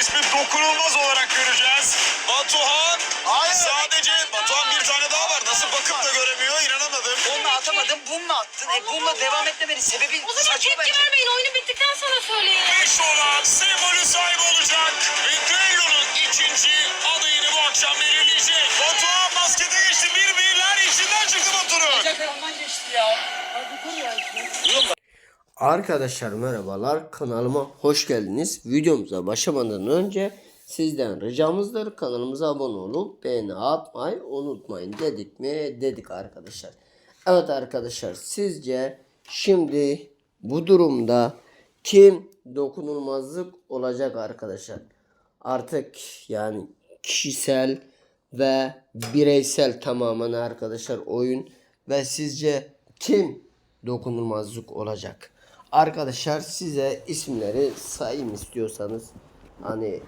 ismi dokunulmaz olarak göreceğiz. Batuhan. Hayır. Sadece Batuhan bir tane daha var. Nasıl bakıp da göremiyor inanamadım. Onunla atamadın, bununla attın. E bununla devam etmemenin sebebi O zaman saçma tepki bence. vermeyin. Oyunu bittikten sonra söyleyin. Beş olan sembolü sahibi olacak. Ve düellonun ikinci adayını bu akşam belirleyecek. Batuhan baskete geçti. Bir birler içinden çıktı Batu'nun. Ondan geçti ya. Hadi dur ya. Arkadaşlar merhabalar kanalıma hoş geldiniz. Videomuza başlamadan önce sizden ricamızdır kanalımıza abone olup beğeni atmayı unutmayın dedik mi dedik arkadaşlar. Evet arkadaşlar sizce şimdi bu durumda kim dokunulmazlık olacak arkadaşlar? Artık yani kişisel ve bireysel tamamen arkadaşlar oyun ve sizce kim dokunulmazlık olacak? Arkadaşlar size isimleri sayayım istiyorsanız hani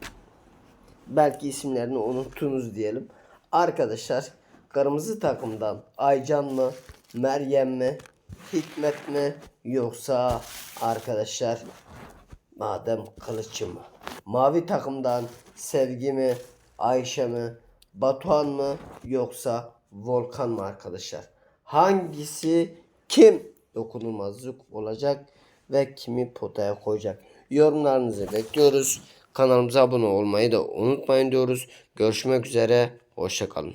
belki isimlerini unuttunuz diyelim. Arkadaşlar kırmızı takımdan Aycan mı, Meryem mi, Hikmet mi yoksa arkadaşlar Madem Kılıççı mı? Mavi takımdan Sevgi mi, Ayşe mi, Batuhan mı yoksa Volkan mı arkadaşlar? Hangisi kim dokunulmazlık olacak ve kimi potaya koyacak? Yorumlarınızı bekliyoruz. Kanalımıza abone olmayı da unutmayın diyoruz. Görüşmek üzere. Hoşçakalın.